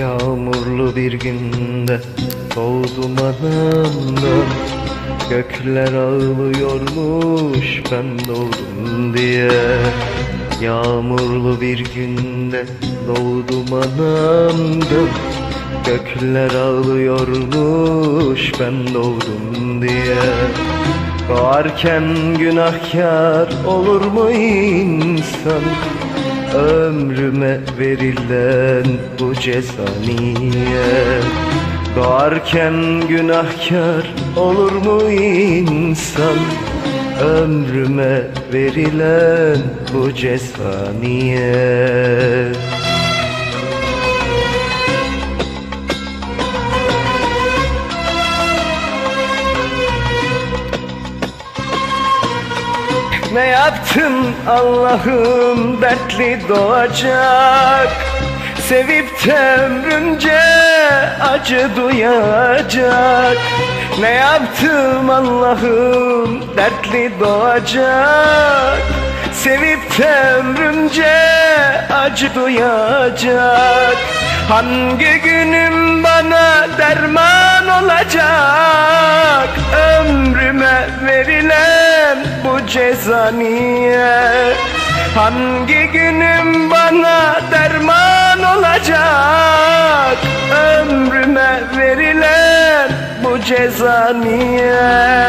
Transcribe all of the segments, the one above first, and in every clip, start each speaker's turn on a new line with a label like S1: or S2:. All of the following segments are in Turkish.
S1: Yağmurlu bir günde doğdum anamdan Gökler ağlıyormuş ben doğdum diye. Yağmurlu bir günde doğdum anamdan Gökler ağlıyormuş ben doğdum diye. Doğarken günahkar olur mu insan Ömrüme verilen bu ceza niye Doğarken günahkar olur mu insan? Ömrüme verilen bu ceza niye Ne yaptın Allah'ım dertli doğacak. Sevip de acı duyacak. Ne yaptım Allah'ım dertli doğacak. Sevip de acı duyacak. Hangi günüm bana derman olacak Ömrüme verilen bu ceza niye? Hangi günüm bana derman olacak Ömrüme verilen bu ceza niye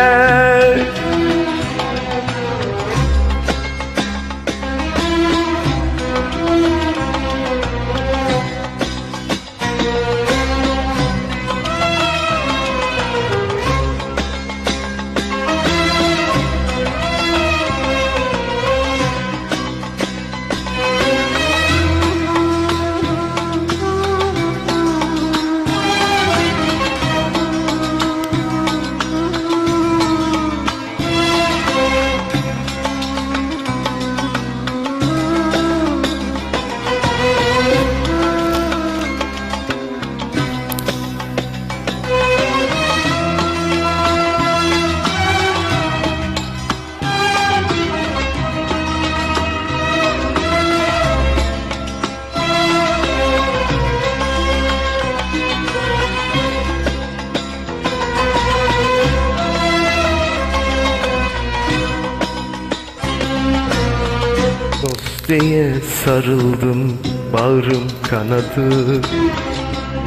S1: Diye sarıldım bağrım kanadı.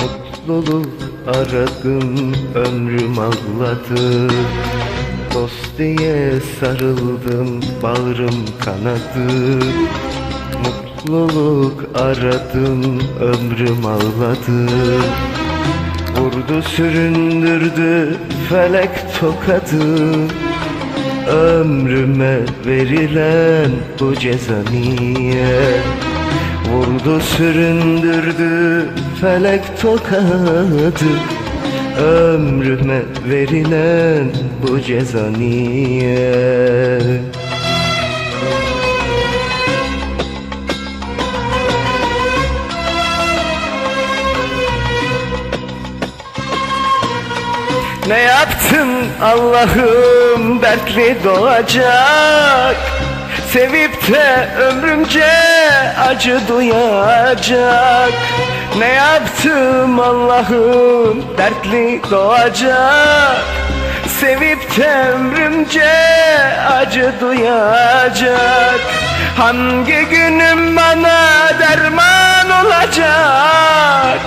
S1: Mutluluk aradım ömrüm ağladı. Dost diye sarıldım bağrım kanadı. Mutluluk aradım ömrüm ağladı. Vurdu süründürdü felek tokadı Ömrüme verilen bu ceza niye Vurdu süründürdü felek tokadı Ömrüme verilen bu ceza niye Ne yaptın Allah'ım dertli doğacak. Sevip de ömrümce acı duyacak. Ne yaptım Allah'ım? Dertli doğacak. Sevip de ömrümce acı duyacak. Hangi günüm bana derman olacak?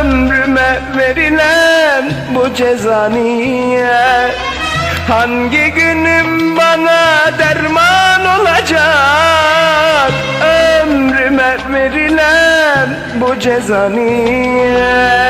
S1: Ömrüme verilen bu ceza niye Hangi günüm bana derman olacak? Ömrüme verilen bu ceza niye